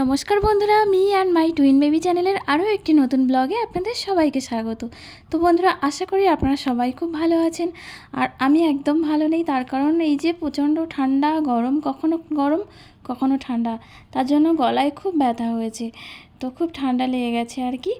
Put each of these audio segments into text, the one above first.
নমস্কার বন্ধুরা, me and my twin baby চ্যানেলের আরও একটি নতুন ব্লগে আপনাদের সবাইকে স্বাগত। তো বন্ধুরা, আশা করি আপনারা সবাই খুব ভালো আছেন। আর আমি একদম ভালো নেই, তার কারণ এই যে প্রচণ্ড ঠান্ডা, গরম, কখনো গরম, কখনো ঠান্ডা, তার জন্য গলায় খুব ব্যথা হয়েছে। তো খুব ঠান্ডা লেগে গেছে আর কি।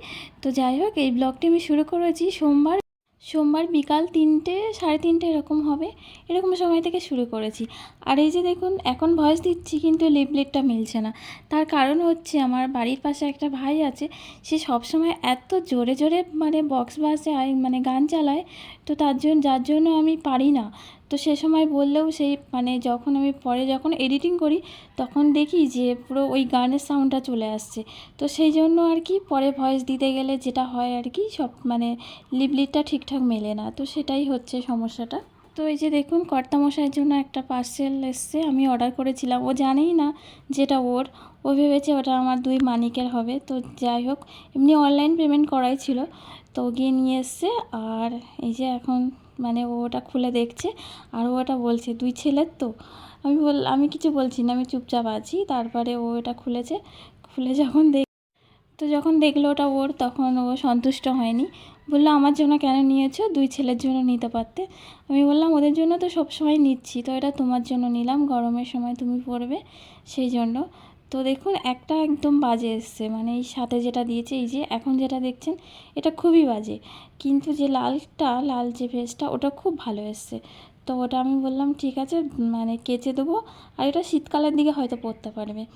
তো যাই হোক, এই ব্লগটি আমি শুরু করেছি সোমবার সোমবার বিকাল তিনটে, সাড়ে তিনটে এরকম হবে। এরকম সময় থেকে শুরু করেছি। আর এই যে দেখুন, এখন ভয়েস দিচ্ছি কিন্তু লিপলেটটা মিলছে না। তার কারণ হচ্ছে আমার বাড়ির পাশে একটা ভাই আছে, সে সবসময় এত জোরে জোরে মানে বক্স বাসে মানে গান চালায়। তো তার জন্য যার জন্য আমি পারি না। তো সে সময় বললেও সেই মানে যখন আমি পরে যখন এডিটিং করি, তখন দেখি যে পুরো ওই গানের সাউন্ডটা চলে আসছে। তো সেই জন্য আর কি পরে ভয়েস দিতে গেলে যেটা হয় আর কি সব মানে লিপলিটটা ঠিকঠাক মেলে না। তো সেটাই হচ্ছে সমস্যাটা। তো এই যে দেখুন কর্তামশাইয়ের জন্য একটা পার্সেল এসছে, আমি অর্ডার করেছিলাম। ও জানেই না যেটা ওর। ও ভেবেছে ওটা আমার দুই মানিকের হবে। তো যাই হোক, এমনি অনলাইন পেমেন্ট করাই ছিল। তো গিয়ে নিয়ে এসছে। আর এই যে এখন মানে ও ওটা খুলে দেখছে আর ওটা বলছে দুই ছেলের তো? আমি বল, আমি কিছু বলছি না, আমি চুপচাপ আছি। তারপরে ও এটা খুলেছে। খুলে যখন দেখ তো যখন দেখল ওটা ওর, তখন ও সন্তুষ্ট হয়নি। বলল, আমার জন্য কেন নিয়েছো? দুই ছেলের জন্য নিতে পারতে? আমি বললাম, ওদের জন্য তো সবসময় নিচ্ছি। তো এটা তোমার জন্য নিলাম। গরমের সময় তুমি পরবে। সেই জন্য। তো দেখুন, একটা একদম বাজে এসছে। মানে এই সাথে যেটা দিয়েছে, এই যে এখন যেটা দেখছেন, এটা খুবই বাজে। কিন্তু যে লালটা, লাল যে ভেজটা, ওটা খুব ভালো এসছে। তো ওটা আমি বললাম, ঠিক আছে মানে কেচে দেবো। আর এটা শীতকালের দিকে হয়তো পরতে পারবে।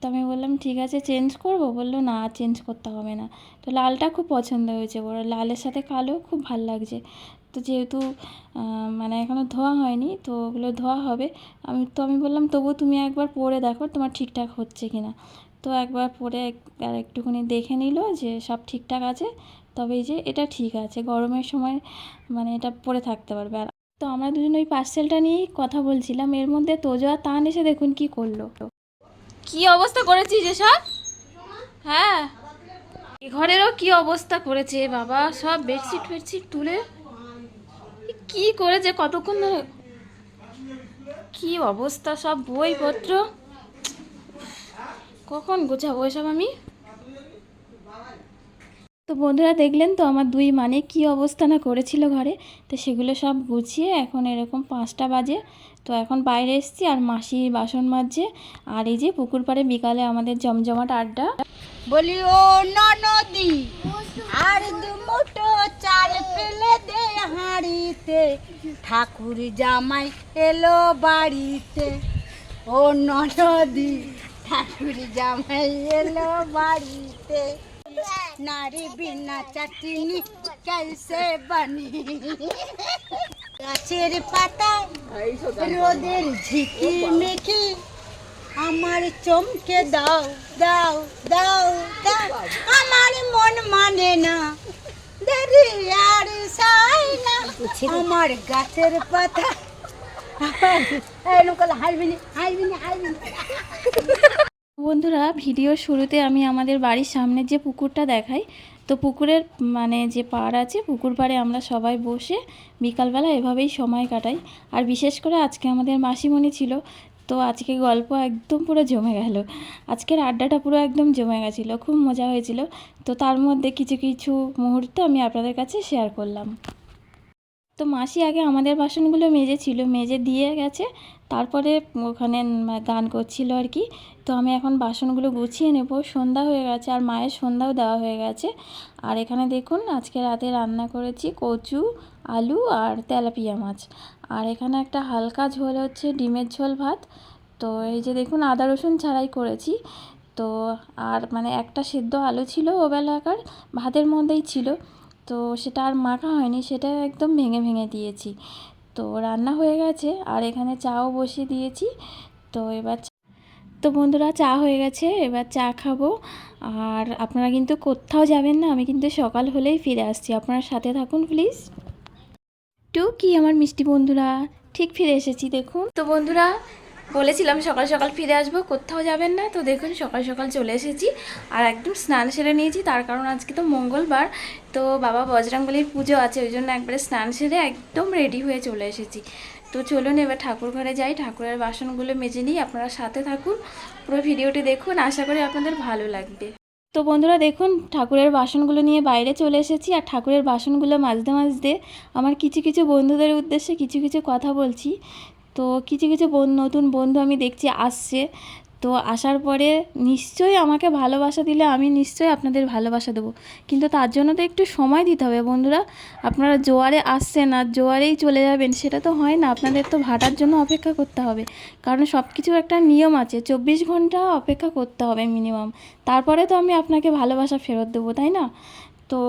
তো আমি বললাম, ঠিক আছে, চেঞ্জ করব। বলল, না, চেঞ্জ করতে হবে না। তো লালটা খুব পছন্দ হয়েছে। ওর লালের সাথে কালো খুব ভালো লাগছে। তো যেহেতু মানে এখনও ধোয়া হয়নি, তো ওগুলো ধোয়া হবে। আমি, তো আমি বললাম তবু তুমি একবার পরে দেখো তোমার ঠিকঠাক হচ্ছে কি না তো একবার পরে আর একটুখানি দেখে নিল যে সব ঠিকঠাক আছে, তবে এই যে এটা ঠিক আছে, গরমের সময় মানে এটা পরে থাকতে পারবে। আর তো আমরা দুজন ওই পার্সেলটা নিয়েই কথা বলছিলাম, এর মধ্যে তোজো আর তান এসে দেখুন কি করল। কি অবস্থা করেছিস এসব? হ্যাঁ। এ ঘরেরও কি অবস্থা করেছে বাবা, সব বেডশিট ফেডশিট তুলে কি করেছে কতক্ষণ ধরে? কি অবস্থা সব বইপত্র? কখন গোছাবো এসব আমি? তো বন্ধুরা দেখলেন তো আমার দুই মানে কি অবস্থা না করেছিল ঘরে? তো সেগুলো সব গুছিয়ে এখন এরকম পাঁচটা বাজে। তো এখন বাইরে এসেছি আর মাসি বাসন মাজছে। আর এই যে পুকুর পাড়ে বিকালে আমাদের জমজমাট আড্ডা। বলি, ও ননদি, আর দু মুঠো চাল ফেলে দে হাঁড়িতে। ঠাকুর জামাই এলো বাড়িতে। ও ননদি, ঠাকুর জামাই এলো বাড়িতে। নারী বিনা চাটনি कैसे बनी গাছের পাতা রোদের ঝিকি মিকি আমার চমকে দাও দাও দাও দাও আমার মন মানে না দেরি আর সাই না আমার গাছের পাতা এরকম হাইবিনি হাইবিনি হাইবিনি বন্ধুরা, ভিডিও শুরুতে আমি আমাদের বাড়ির সামনে যে পুকুরটা দেখাই, তো পুকুরের মানে যে পাড় আছে, পুকুর পাড়ে আমরা সবাই বসে বিকালবেলা এভাবেই সময় কাটাই। আর বিশেষ করে আজকে আমাদের মাসিমণি ছিল, তো আজকে গল্প একদম পুরো জমে গেল। আজকের আড্ডাটা পুরো একদম জমে গেছিল, খুব মজা হয়েছিল। তো তার মধ্যে কিছু কিছু মুহূর্ত আমি আপনাদের কাছে শেয়ার করলাম। তো মাসি আগে আমাদের বাসনগুলো মেজেছিল, মেজে দিয়ে গেছে। তারপরে ওখানে গান করছিল আর কি। তো আমি এখন বাসনগুলো গুছিয়ে নেব। সন্ধ্যা হয়ে গেছে আর মায়ের সন্ধ্যাও দেওয়া হয়ে গেছে। আর এখানে দেখুন, আজকে রাতে রান্না করেছি কচু, আলু আর তেলাপিয়া মাছ। আর এখানে একটা হালকা ঝোল হচ্ছে ডিমের ঝোল ভাত। তো এই যে দেখুন, আদা রসুন ছাড়াই করেছি। তো আর মানে একটা সিদ্ধ আলু ছিল ওবেলাকার, ভাতের মধ্যেই ছিল। তো সেটা আর মাখা হয়নি, সেটা একদম ভেঙে ভেঙে দিয়েছি। তো রান্না হয়ে গেছে, আর এখানে চাও বসিয়ে দিয়েছি। তো এবার তো বন্ধুরা, চা হয়ে গেছে, এবার চা খাব। আর আপনারা কিন্তু কোথাও যাবেন না, আমি কিন্তু সকাল হলেই ফিরে আসছি। আপনারা সাথে থাকুন, প্লিজ। টু কি আমার মিষ্টি বন্ধুরা, ঠিক ফিরে এসেছি, দেখুন। তো বন্ধুরা বলেছিলাম সকাল সকাল ফিরে আসব, কোথাও যাবেন না। তো দেখুন, সকাল সকাল চলে এসেছি আর একদম স্নান সেরে নিয়েছি। তার কারণ আজকে তো মঙ্গলবার, তো বাবা বজরংবলির পুজো আছে, ওই জন্য একবারে স্নান সেরে একদম রেডি হয়ে চলে এসেছি। তো চলুন এবার ঠাকুর ঘরে যাই। ঠাকুরের বাসনগুলো মেজে নিই, আপনারা সাথে থাকুন। পুরো ভিডিওটি দেখুন, আশা করি আপনাদের ভালো লাগবে। তো বন্ধুরা, দেখুন, ঠাকুরের বাসনগুলো নিয়ে বাইরে চলে এসেছি আর ঠাকুরের বাসনগুলো মাজতে মাজতে আমার কিছু কিছু বন্ধুদের উদ্দেশ্যে কিছু কিছু কথা বলছি। তো কিছু কিছু নতুন বন্ধু আমি দেখছি আসছে। তো আসার পরে নিশ্চয়ই আমাকে ভালোবাসা দিলে আমি নিশ্চয়ই আপনাদের ভালোবাসা দেবো। কিন্তু তার জন্য তো একটু সময় দিতে হবে বন্ধুরা। আপনারা জোয়ারে আসছেন আর জোয়ারেই চলে যাবেন, সেটা তো হয় না। আপনাদের তো ভাটার জন্য অপেক্ষা করতে হবে। কারণ সব কিছুর একটা নিয়ম আছে, চব্বিশ ঘণ্টা অপেক্ষা করতে হবে মিনিমাম। তারপরে তো আমি আপনাকে ভালোবাসা ফেরত দেবো, তাই না? তো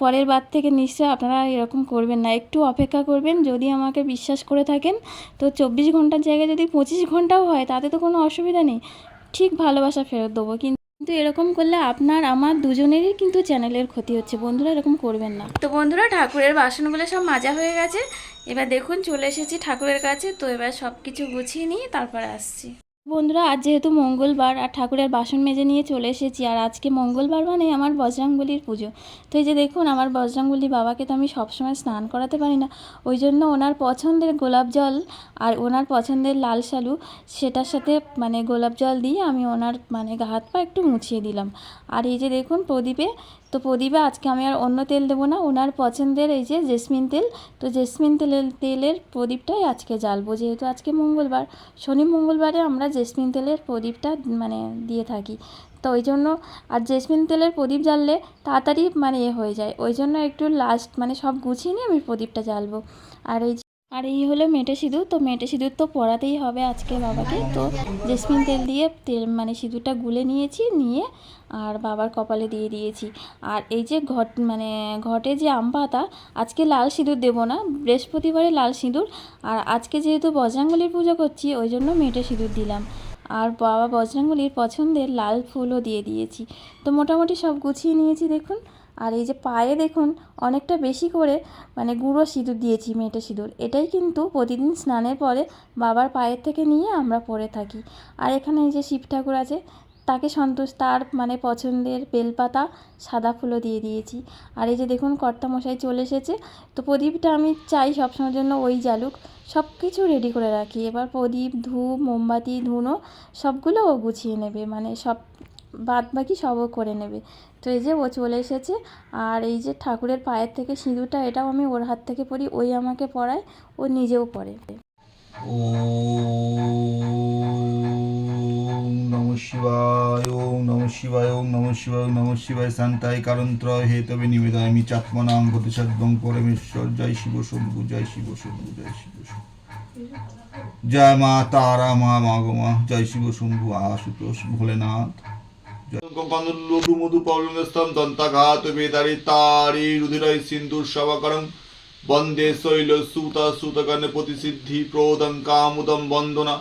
পরের বার থেকে নিশ্চয়ই আপনারা এরকম করবেন না। একটু অপেক্ষা করবেন, যদি আমাকে বিশ্বাস করে থাকেন, তো চব্বিশ ঘণ্টার জায়গায় যদি পঁচিশ ঘন্টাও হয়, তাতে তো কোনো অসুবিধা নেই। ঠিক ভালোবাসা ফেরত দেবো। কিন্তু কিন্তু এরকম করলে আপনার, আমার দুজনেরই কিন্তু চ্যানেলের ক্ষতি হচ্ছে। বন্ধুরা, এরকম করবেন না। তো বন্ধুরা, ঠাকুরের বাসনগুলো সব মাজা হয়ে গেছে। এবার দেখুন, চলে এসেছি ঠাকুরের কাছে। তো এবার সব কিছু গুছিয়ে নিয়ে তারপরে আসছি। বন্ধুরা, আজ যেহেতু মঙ্গলবার আর ঠাকুরের বাসন মেজে নিয়ে চলে এসেছি, আর আজকে মঙ্গলবার মানে আমার বজরাঙ্গলির পুজো। তো এই যে দেখুন, আমার বজরাঙ্গলি বাবাকে তো আমি সবসময় স্নান করাতে পারি না। ওই জন্য ওনার পছন্দের গোলাপ জল আর ওনার পছন্দের লাল শালু, সেটার সাথে মানে গোলাপ জল দিয়ে আমি ওনার মানে গা হাত পা একটু মুছিয়ে দিলাম। আর এই যে দেখুন, প্রদীপে তো প্রদীপে, আজকে আমি আর অন্য তেল দেবো না। ওনার পছন্দের এই যে জেসমিন তেল, তো জেসমিন তেলের তেলের প্রদীপটাই আজকে জ্বালবো। যেহেতু আজকে মঙ্গলবার, শনি মঙ্গলবারে আমরা জেসমিন তেলের প্রদীপটা মানে দিয়ে থাকি। তো ওই জন্য, আর জেসমিন তেলের প্রদীপ জ্বাললে তাড়াতাড়ি মানে এ হয়ে যায়। ওই জন্য একটু লাস্ট মানে সব গুছিয়ে নিয়ে আমি প্রদীপটা জ্বালবো। আর এই আর এই হলো মেটে সিঁদুর। তো মেটে সিঁদুর তো পরাতেই হবে আজকে বাবাকে। তো জেসমিন তেল দিয়ে তেল মানে সিঁদুরটা গুলে নিয়েছি, নিয়ে আর বাবার কপালে দিয়ে দিয়েছি। আর এই যে ঘট মানে ঘটে যে আম পাতা, আজকে লাল সিঁদুর দেবো না। বৃহস্পতিবারে লাল সিঁদুর। আর আজকে যেহেতু বজরাঙ্গলির পুজো করছি, ওই জন্য মেটে সিঁদুর দিলাম। আর বাবা বজরাঙ্গলির পছন্দের লাল ফুলও দিয়ে দিয়েছি। তো মোটামুটি সব গুছিয়ে নিয়েছি দেখুন। আর এই যে পায়ে দেখুন, অনেকটা বেশি করে মানে গুঁড়ো সিঁদুর দিয়েছি মেয়েটা সিঁদুর। এটাই কিন্তু প্রতিদিন স্নানের পরে বাবার পায়ের থেকে নিয়ে আমরা পরে থাকি। আর এখানে এই যে শিব ঠাকুর আছে, তাকে সন্তোষ তার মানে পছন্দের বেলপাতা সাদা ফুলও দিয়ে দিয়েছি। আর এই যে দেখুন, কর্তামশাই চলে এসেছে। তো প্রদীপটা আমি চাই সবসময়ের জন্য ওই জালুক সব কিছু রেডি করে রাখি। এবার প্রদীপ, ধূপ, মোমবাতি, ধুনো, সবগুলো গুছিয়ে নেবে। মানে সব বাদ বাকি সবও করে নেবে। তো এই যে ও চলে এসেছে, আর এই যে ঠাকুরের পায়ের থেকে সিঁদুরটা, এটাও আমি ওর হাত থেকে পড়ি ওই আমাকে পরায়, ও নিজেও হেতবে নিবেদয়ামি চাত্মনাং প্রতিষাদ্বং পরমেশ্বর, জয় শিব শম্ভু, জয় শিব জয় মা তারা মা মাগমা, জয় শিব শম্ভু, আশুতোষ ভোলেনাথ। লঘু মধু পৌলস্তম দন্তাঘাত বেদারি তারি রুধিরয় সিন্দুর সবাকরম বন্দে শৈল সুতা সুতগণ প্রতিসিদ্ধি প্রদং কামুদম বন্দনা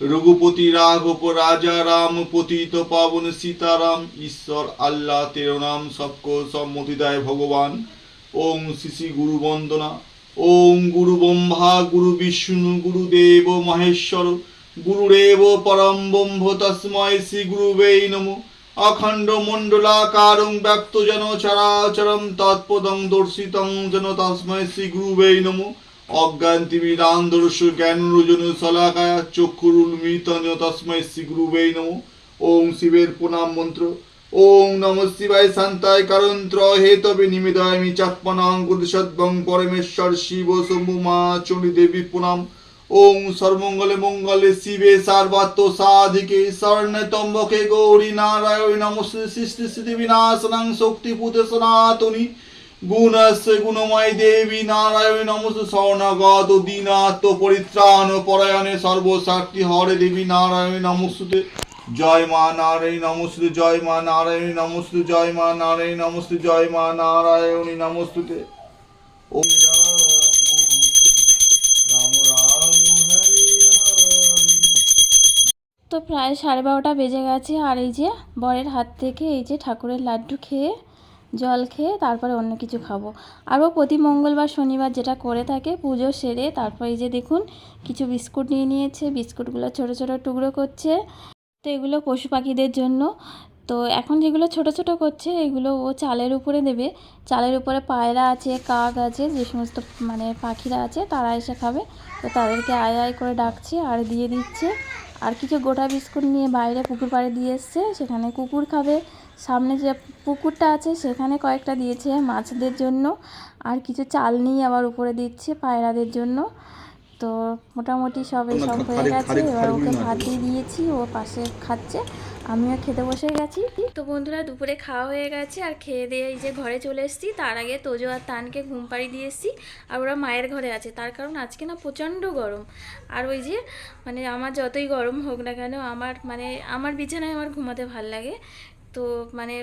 রঘুপতি রাঘব রাজা রাম পতিত পাবন সীতারাম ঈশ্বর আল্লাহ তের নাম সবকো সম্মতি দেয় ভগবান ওং শ্রী গুরু বন্দনা ওং গুরু ব্রহ্মা গুরু বিষ্ণু গুরুদেব মহেশ্বর গুরুরেব পরম ব্রহ্ম তস্ময় শ্রী গুরুবে নমঃ অখণ্ড মণ্ডলাকারং ব্যক্ত যেন চরাচরম তৎপদং দর্শিতং যেন তস্মৈ শ্রী গুরুবে নমঃ অজ্ঞান্তি বিদান্দর্শ জ্ঞান রোজন শলাকায়া চক্ষুরুন্মিত তস্মৈ শ্রী গুরুবে নমঃ ওং শিবের প্রণাম মন্ত্র ওং নম শিবায় শান্তায় কারন্ত্র হেতবে নিমিদয়ামি চাত্মনাং সদ্বং পরমেশ্বর শিব শম্ভু মা চণ্ডী দেবী প্রণাম ওং সর্বমঙ্গলে মঙ্গলে শিবে সার্বাত্ম সাধিকে স্বর্ণতম্বকে গৌরী নারায়ণ নমস্তে সৃষ্টি স্থিতি বিনাশনাং শক্তি পুতে সনাতনী গুণস্য গুণময় দেবী নারায়ণ নমস্তে স্বর্ণগত দীনাত্ম পরিত্রাণ পরায়ণে সর্বশক্তি হরে দেবী নারায়ণ নমস্তে জয় মা নারায়ণ নমস্তে জয় মা নারায়ণ নমস্তে জয় মা নারায়ণ নমস্তে জয় মা নারায়ণী নমস্তুতে ওম তো প্রায় সাড়ে বারোটা বেজে গেছে আর এই যে বরের হাত থেকে এই যে ঠাকুরের লাড্ডু খেয়ে, জল খেয়ে তারপরে অন্য কিছু খাব। আরও প্রতি মঙ্গলবার, শনিবার যেটা করে থাকে পুজো সেরে তারপরে এই যে দেখুন কিছু বিস্কুট নিয়ে নিয়েছে। বিস্কুটগুলো ছোটো ছোটো টুকরো করছে। তো এগুলো পশু পাখিদের জন্য। তো এখন যেগুলো ছোট ছোট করছে এগুলো ও চালের উপরে দেবে। চালের উপরে পায়রা আছে কাক আছে যে সমস্ত মানে পাখিরা আছে তারা এসে খাবে। তো তাদেরকে আয় আয় করে ডাকছে আর দিয়ে দিচ্ছে। আর কিছু গোটা বিস্কুট নিয়ে বাইরে পুকুর পাড়ে দিয়ে এসছে। সেখানে কুকুর খাবে। সামনে যে পুকুরটা আছে সেখানে কয়েকটা দিয়েছে মাছদের জন্য। আর কিছু চাল নিয়ে আবার উপরে দিচ্ছে পায়রাদের জন্য। তো মোটামুটি সবই সব হয়ে গেছে। এবার ওকে ভাত দিয়ে দিয়েছি ও পাশে খাচ্ছে। আমিও খেতে বসে গেছি। তো বন্ধুরা, দুপুরে খাওয়া হয়ে গেছে আর খেয়ে দিয়ে এই যে ঘরে চলে এসেছি। তার আগে তোজো আর তানকে ঘুম পাড়ি দিয়ে এসেছি আর ওরা মায়ের ঘরে আছে। তার কারণ আজকে না প্রচণ্ড গরম। আর ওই যে মানে আমার যতই গরম হোক না কেন আমার মানে আমার বিছানায় আমার ঘুমাতে ভালো লাগে। তো মানে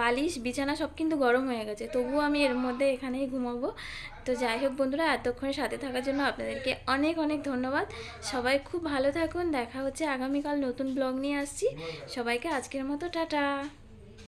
বালিশ, বিছানা সব কিন্তু গরম হয়ে গেছে। তবুও আমি এর মধ্যে এখানেই ঘুমাবো। তো যাই হোক বন্ধুরা, এতক্ষণ সাথে থাকার জন্য আপনাদেরকে অনেক অনেক ধন্যবাদ। সবাই খুব ভালো থাকুন, দেখা হচ্ছে আগামীকাল নতুন ব্লগ নিয়ে আসছি। সবাইকে আজকের মতো টাটা।